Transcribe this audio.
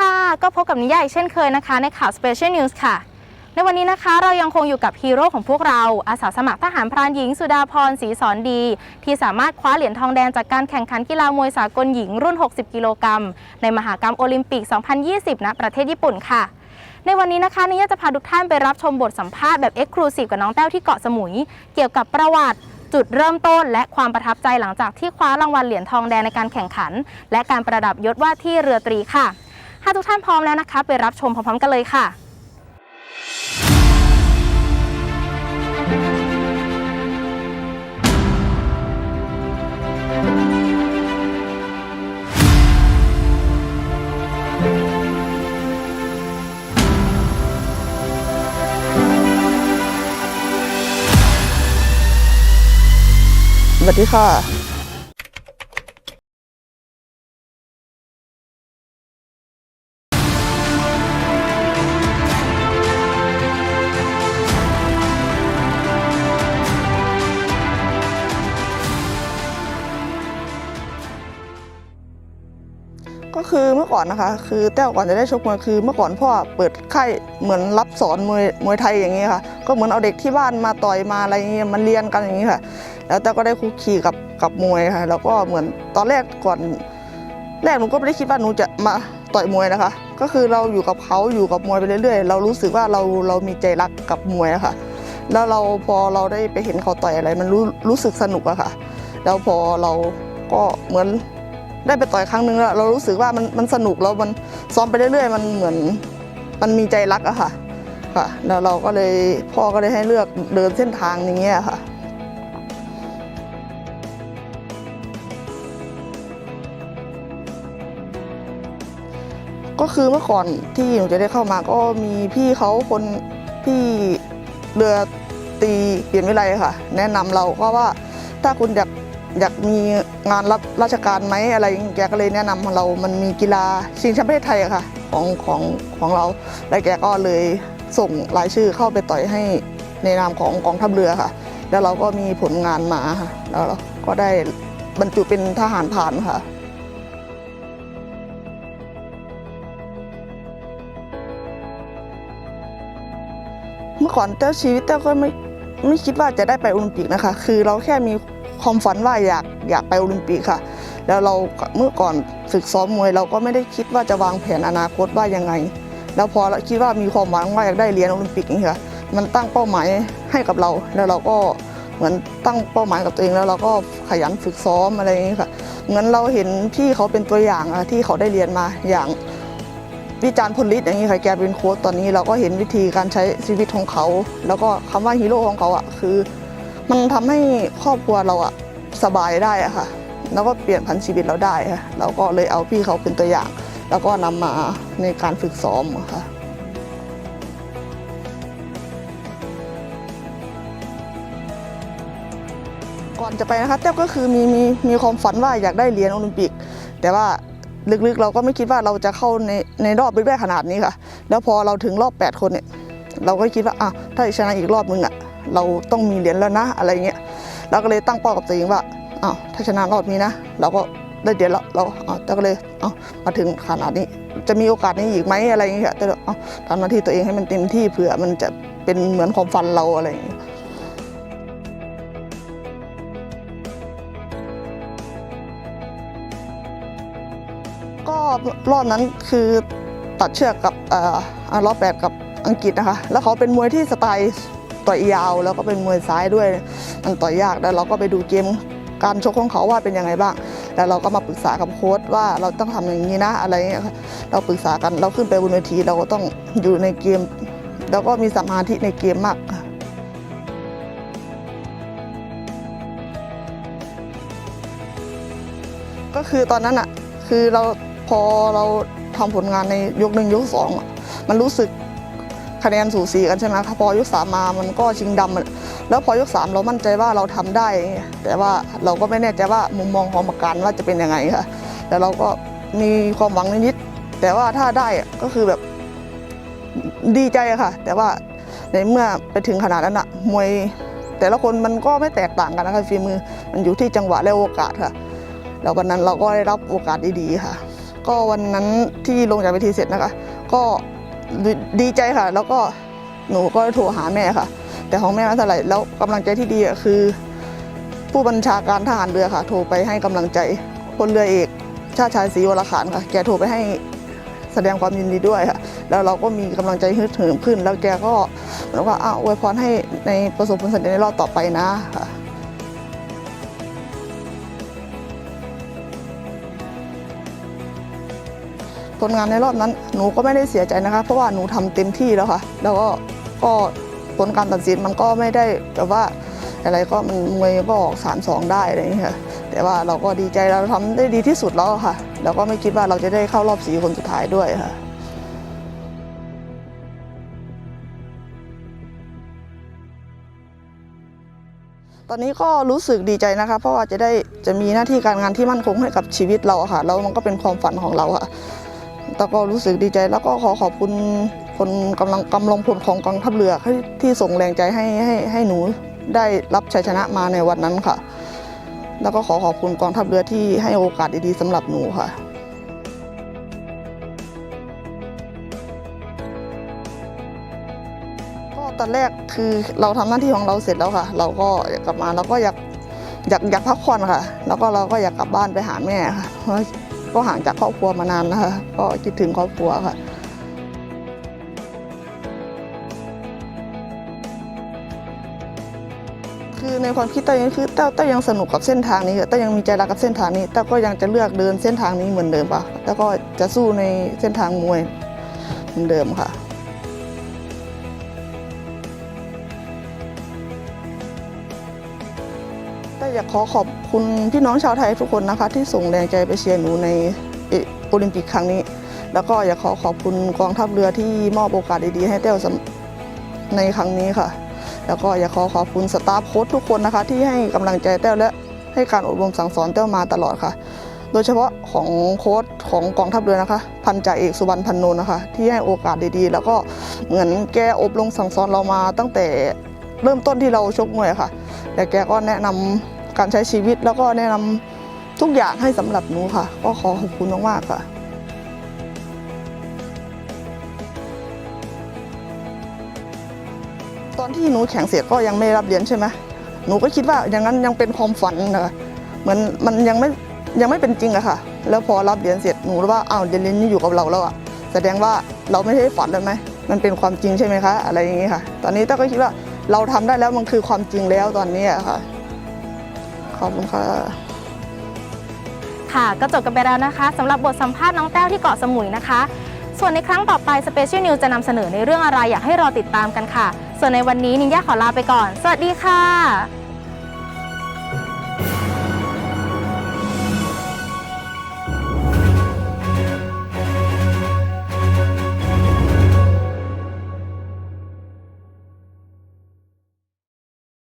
ค่ะ ก็พบกับนิยายอีกเช่นเคยนะคะในข่าว Special News ค่ะ ในวันนี้นะคะเรายังคงอยู่กับฮีโร่ของพวกเรา อาสาสมัครทหารพรานหญิงสุดาพรศรีสอนดี ที่สามารถคว้าเหรียญทองแดงจากการแข่งขันกีฬามวยสากลหญิงรุ่น 60 กิโลกรัม ในมหากรรมโอลิมปิก 2020 ณ ประเทศญี่ปุ่นค่ะในวันนี้นะคะนิยาจะพาทุกท่านไปรับชมบทสัมภาษณ์แบบเอ็กซ์คลูซีฟกับน้องแต้วที่เกาะสมุย เกี่ยวกับประวัติจุดเริ่มต้น และความประทับใจหลังจากที่คว้ารางวัลเหรียญทองแดงในการแข่งขัน และการประดับยศว่าที่เรือตรีค่ะ ถ้าทุกท่านพร้อมแล้วนะคะ ไปรับชมพร้อมๆกันเลยค่ะสวัสดีค่ะ คือเมื่อก่อนนะคะ คือแต้วก่อนจะได้ชกมวยคือ เมื่อก่อนพ่อเปิดค่ายเหมือนรับสอนมวยมวยไทยอย่างนี้ค่ะ ก็เหมือนเอาเด็กที่บ้านมาต่อยมาอะไรเงี้ยมาเรียนกันอย่างนี้ค่ะ แล้วแต้วก็ได้คุกคีกับกับมวยค่ะ แล้วก็เหมือนตอนแรกก่อน แรกหนูก็ไม่ได้คิดว่าหนูจะมาต่อยมวยนะคะ ก็คือเราอยู่กับเขาอยู่กับมวยไปเรื่อยๆ เรารู้สึกว่าเราเรามีใจรักกับมวยอะค่ะ แล้วเราพอเราได้ไปเห็นเขาต่อยอะไร มันรู้รู้สึกสนุกอะค่ะ แล้วพอเราก็เหมือน ได้ไปต่อยครั้งหนึ่งแล้วเรารู้สึกว่ามันมันสนุกแล้วมันซ้อมไปเรื่อยๆ มันเหมือนมันมีใจรักอะค่ะค่ะแล้วเราก็เลยพ่อก็เลยให้เลือกเดินเส้นทางอย่างเงี้ยค่ะก็คือเมื่อก่อนที่หนูจะได้เข้ามาก็มีพี่เขาคนพี่เรือตีเปลี่ยนวิไลค่ะ แนะนำเราก็ว่าถ้าคุณอยาก อยากมีงานรับราชการไหมอะไรแกก็เลยแนะนำเรา มันมีกีฬาชิงแชมป์ประเทศไทยอะค่ะของของของเรา แล้วแกก็เลยส่งรายชื่อเข้าไปต่อยให้ในนามของกองทัพเรือค่ะ แล้วเราก็มีผลงานมาค่ะ แล้วเราก็ได้บรรจุเป็นทหารผ่านค่ะเมื่อก่อนเต้าชีวิตเต้าก็ไม่ไม่คิดว่าจะได้ไปโอลิมปิกนะคะ คือเราแค่มี ความฝันว่าอยากอยากไปโอลิมปิกค่ะ แล้วเราเมื่อก่อนฝึกซ้อมมวย เราก็ไม่ได้คิดว่าจะวางแผนอนาคตว่ายังไง แล้วพอเราคิดว่ามีความหวังว่าอยากได้เหรียญโอลิมปิกองนี้ค่ะมันตั้งเป้าหมายให้กับเรา แล้วเราก็เหมือนตั้งเป้าหมายกับตัวเองแล้วเราก็ขยันฝึกซ้อมอะไรอย่างนี้ค่ะเหมือนเราเห็นพี่เขาเป็นตัวอย่างอะที่เขาได้เรียนมาอย่างวิจารณ์พลฤทธิ์อย่างนี้ค่ะแกเป็นโค้ชตอนนี้เราก็เห็นวิธีการใช้ชีวิตของเขา แล้วก็คำว่าฮีโร่ของเขาอะคือ มันทำให้ครอบครัวเราอะสบายได้อะค่ะ แล้วก็เปลี่ยนพันชีวิตเราได้ค่ะเราก็เลยเอาพี่เขาเป็นตัวอย่าง แล้วก็นำมาในการฝึกซ้อมค่ะก่อนจะไปนะคะแต้วก็คือมีมีมีความฝันว่าอยากได้เหรียญโอลิมปิก แต่ว่าลึกๆเราก็ไม่คิดว่าเราจะเข้าในในรอบลึกได้ขนาดนี้ค่ะ แล้วพอเราถึงรอบ 8 คนเนี่ยเราก็คิดว่าอะถ้าชนะอีกรอบนึงอะ เราต้องมีเหรียญแล้วนะอะไรเงี้ยเราก็เลยตั้งเป้ากับตัวเองว่าอ้าวถ้าชนะรอบนี้นะเราก็ได้เหรียญแล้วเราอ้าวแต่ก็เลยเอ้ามาถึงขนาดนี้ จะมีโอกาสนี้อีกไหมอะไรเงี้ยแต่เอ้าทำหน้าที่ตัวเองให้มันเต็มที่เผื่อมันจะเป็นเหมือนความฝันเราอะไรอย่างเงี้ยก็รอบนั้นคือตัดเชือกกับอ่ออ่ารอบแปดกับอังกฤษนะคะ แล้วเขาเป็นมวยที่สไตล์ ต่อยยาวแล้วก็เป็นมวยซ้ายด้วยมันต่อยยากแล้วเราก็ไปดูเกมการชกของเขาว่าเป็นยังไงบ้าง แล้วเราก็มาปรึกษากับโค้ชว่าเราต้องทำอย่างนี้นะอะไรเงี้ยค่ะเราปรึกษากันเราขึ้นไปบนเวทีเราก็ต้องอยู่ในเกม แล้วก็มีสมาธิในเกมมากก็คือตอนนั้นอะคือเราพอเราทำผลงานในยกหนึ่งยกสองอะมันรู้สึก คะแนนสูสีกันใช่ไหมคะพอยกสามมามันก็ชิงดำอะแล้วพอยกสามเรามั่นใจว่าเราทำได้ แต่ว่าเราก็ไม่แน่ใจว่ามุมมองของกรรมการว่าจะเป็นยังไงค่ะแต่เราก็มีความหวังนิดๆแต่ว่าถ้าได้ก็คือแบบดีใจค่ะ แต่ว่าในเมื่อไปถึงขนาดนั้นอะมวยแต่ละคนมันก็ไม่แตกต่างกันนะคะฝีมือมันอยู่ที่จังหวะและโอกาสค่ะแล้ววันนั้นเราก็ได้รับโอกาสดีๆค่ะ ก็วันนั้นที่ลงจากเวทีเสร็จนะคะ ก็ ดีใจค่ะ แล้วก็หนูก็โทรหาแม่ค่ะ แต่ของแม่ไม่เท่าไหร่แล้วกำลังใจที่ดีคือ ผู้บัญชาการทหารเรือค่ะ โทรไปให้กำลังใจพลเรือเอก ชาติชายศรีวรขานค่ะ แกโทรไปให้แสดงความยินดีด้วยค่ะ แล้วเราก็มีกำลังใจฮึดเหิมขึ้น แล้วแกก็เหมือนว่าอ้าวอวยพรให้ในประสบผลสำเร็จในรอบต่อไปนะค่ะ ผลงานในรอบนั้น หนูก็ไม่ได้เสียใจนะคะ เพราะว่าหนูทำเต็มที่แล้วค่ะ แล้วก็ก็ผลการตัดสินมันก็ไม่ได้แบบว่าอะไรก็มันมวยก็ออกสามสองได้อะไรอย่างเงี้ยค่ะแต่ว่าเราก็ดีใจเราทำได้ดีที่สุดแล้วค่ะ แล้วก็ไม่คิดว่าเราจะได้เข้ารอบสี่คนสุดท้ายด้วยค่ะตอนนี้ก็รู้สึกดีใจนะคะ เพราะว่าจะได้จะมีหน้าที่การงานที่มั่นคงให้กับชีวิตเราค่ะแล้วมันก็เป็นความฝันของเราค่ะ แต่ก็รู้สึกดีใจ แล้วก็ขอขอบคุณคนกำลังกำลังพลของกองทัพเรือที่ที่ส่งแรงใจให้ให้ให้หนูได้รับชัยชนะมาในวันนั้นค่ะ แล้วก็ขอขอบคุณกองทัพเรือที่ให้โอกาสดีๆสำหรับหนูค่ะก็ตอนแรกคือเราทำหน้าที่ของเราเสร็จแล้วค่ะ เราก็อยากกลับมาเราก็อยากอยากอยากพักผ่อนค่ะ แล้วก็เราก็อยากกลับบ้านไปหาแม่ค่ะ ก็ห่างจากครอบครัวมานานนะคะ ก็คิดถึงครอบครัวค่ะคือในความคิดเต้ายังคือเต้าเต้ายังสนุกกับเส้นทางนี้เต้ายังมีใจรักกับเส้นทางนี้เต้าก็ยังจะเลือกเดินเส้นทางนี้เหมือนเดิมค่ะแล้วก็จะสู้ในเส้นทางมวยเหมือนเดิมค่ะ อยากขอขอบคุณพี่น้องชาวไทยทุกคนนะคะ ที่ส่งแรงใจไปเชียร์หนูในโอลิมปิกครั้งนี้ แล้วก็อยากขอขอบคุณกองทัพเรือที่มอบโอกาสดีๆให้เต้วในครั้งนี้ค่ะ แล้วก็อยากขอขอบคุณสตาฟโค้ชทุกคนนะคะ ที่ให้กำลังใจเต้วและให้การอบรมสั่งสอนเต้วมาตลอดค่ะ โดยเฉพาะของโค้ชของกองทัพเรือนะคะ พันจ่าเอกสุวรรณพันโนนะคะ ที่ให้โอกาสดีๆ แล้วก็เหมือนแกอบรมสั่งสอนเรามาตั้งแต่เริ่มต้นที่เราชกมวยค่ะ แต่แกก็แนะนำ การใช้ชีวิตแล้วก็แนะนำทุกอย่างให้สำหรับหนูค่ะ ก็ขอขอบคุณมากๆค่ะตอนที่หนูแข่งเสร็จก็ยังไม่รับเหรียญใช่ไหมหนูก็คิดว่าอย่างนั้นยังเป็นความฝันนะคะเหมือนมันยังไม่ยังไม่เป็นจริงอะค่ะ แล้วพอรับเหรียญเสร็จหนูรู้ว่าอ้าวเหรียญนี้อยู่กับเราแล้วอะแสดงว่าเราไม่ใช่ฝันแล้วไหมมันเป็นความจริงใช่ไหมคะ อะไรอย่างงี้ค่ะ ตอนนี้ต้าก็คิดว่าเราทำได้แล้วมันคือความจริงแล้วตอนนี้อะค่ะ ขอบคุณค่ะค่ะก็จบกันไปแล้วนะคะสำหรับบทสัมภาษณ์น้องแต้วที่เกาะสมุยนะคะ ส่วนในครั้งต่อไปสเปเชียลนิวจะนำเสนอในเรื่องอะไรอยากให้รอติดตามกันค่ะ ส่วนในวันนี้นินยาขอลาไปก่อน สวัสดีค่ะ